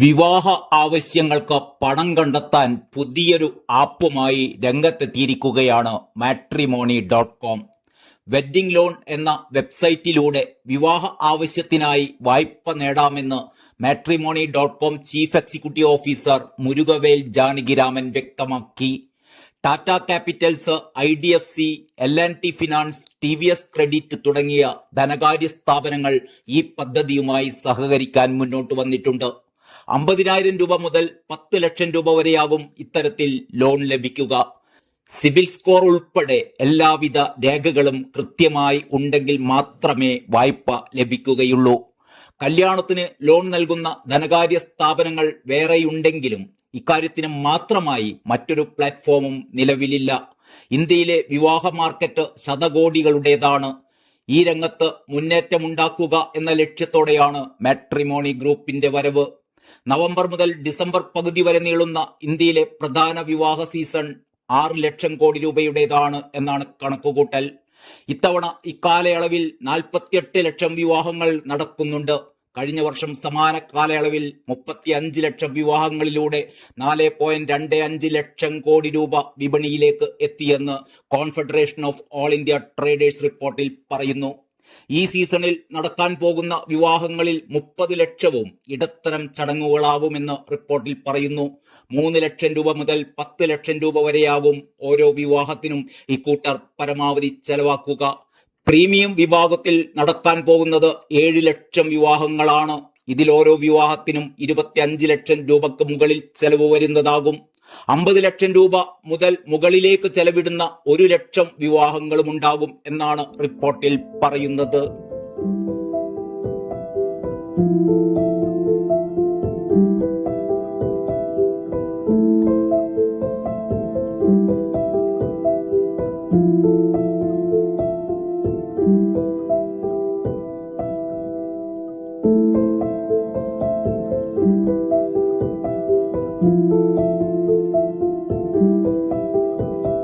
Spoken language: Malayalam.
വിവാഹ ആവശ്യങ്ങൾക്ക് പണം കണ്ടെത്താൻ പുതിയൊരു ആപ്പുമായി രംഗത്തെത്തിയിരിക്കുകയാണ് matrimony dot com. Wedding loan എന്ന വെബ്സൈറ്റിലൂടെ വിവാഹ ആവശ്യത്തിനായി വായ്പ നേടാമെന്ന് matrimony dot com chief executive officer Murugavel Janakiraman വ്യക്തമാക്കി. Tata capitals I D F C L and T finance T V S credit തുടങ്ങിയ ധനകാര്യ സ്ഥാപനങ്ങൾ ഈ പദ്ധതിയുമായി സഹകരിക്കാൻ മുന്നോട്ട് വന്നിട്ടുണ്ട്. അമ്പതിനായിരം രൂപ മുതൽ പത്ത് ലക്ഷം രൂപ വരെയാവും ഇത്തരത്തിൽ ലോൺ ലഭിക്കുക. സിബിൽ സ്കോർ ഉൾപ്പെടെ എല്ലാവിധ രേഖകളും കൃത്യമായി ഉണ്ടെങ്കിൽ മാത്രമേ വായ്പ ലഭിക്കുകയുള്ളൂ. കല്യാണത്തിന് ലോൺ നൽകുന്ന ധനകാര്യ സ്ഥാപനങ്ങൾ വേറെയുണ്ടെങ്കിലും ഇക്കാര്യത്തിന് മാത്രമായി മറ്റൊരു പ്ലാറ്റ്ഫോമും നിലവിലില്ല. ഇന്ത്യയിലെ വിവാഹ മാർക്കറ്റ് ശതകോടികളുടേതാണ്. ഈ രംഗത്ത് മുന്നേറ്റമുണ്ടാക്കുക എന്ന ലക്ഷ്യത്തോടെയാണ് മാട്രിമോണി ഗ്രൂപ്പിന്റെ വരവ്. നവംബർ മുതൽ ഡിസംബർ പകുതി വരെ നീളുന്ന ഇന്ത്യയിലെ പ്രധാന വിവാഹ സീസൺ ആറ് ലക്ഷം കോടി രൂപയുടേതാണ് എന്നാണ് കണക്കുകൂട്ടൽ. ഇത്തവണ ഇക്കാലയളവിൽ നാൽപ്പത്തിയെട്ട് ലക്ഷം വിവാഹങ്ങൾ നടക്കുന്നുണ്ട്. കഴിഞ്ഞ വർഷം സമാന കാലയളവിൽ മുപ്പത്തി അഞ്ച് ലക്ഷം വിവാഹങ്ങളിലൂടെ നാല് പോയിന്റ് രണ്ട് അഞ്ച് ലക്ഷം കോടി രൂപ വിപണിയിലേക്ക് എത്തിയെന്ന് confederation of all India traders റിപ്പോർട്ടിൽ പറയുന്നു. ഈ സീസണിൽ നടക്കാൻ പോകുന്ന വിവാഹങ്ങളിൽ മുപ്പത് ലക്ഷവും ഇടത്തരം ചടങ്ങുകളാവുമെന്ന് റിപ്പോർട്ടിൽ പറയുന്നു. മൂന്ന് ലക്ഷം രൂപ മുതൽ പത്ത് ലക്ഷം രൂപ വരെയാകും ഓരോ വിവാഹത്തിനും ഇക്കൂട്ടർ പരമാവധി ചെലവാക്കുക. പ്രീമിയം വിഭാഗത്തിൽ നടക്കാൻ പോകുന്നത് ഏഴ് ലക്ഷം വിവാഹങ്ങളാണ്. ഇതിൽ ഓരോ വിവാഹത്തിനും ഇരുപത്തിയഞ്ച് ലക്ഷം രൂപക്ക് മുകളിൽ ചെലവ് വരുന്നതാകും. അമ്പത് ലക്ഷം രൂപ മുതൽ മുകളിലേക്ക് ചെലവിടുന്ന ഒരു ലക്ഷം വിവാഹങ്ങളും ഉണ്ടാകും എന്നാണ് റിപ്പോർട്ടിൽ പറയുന്നത്.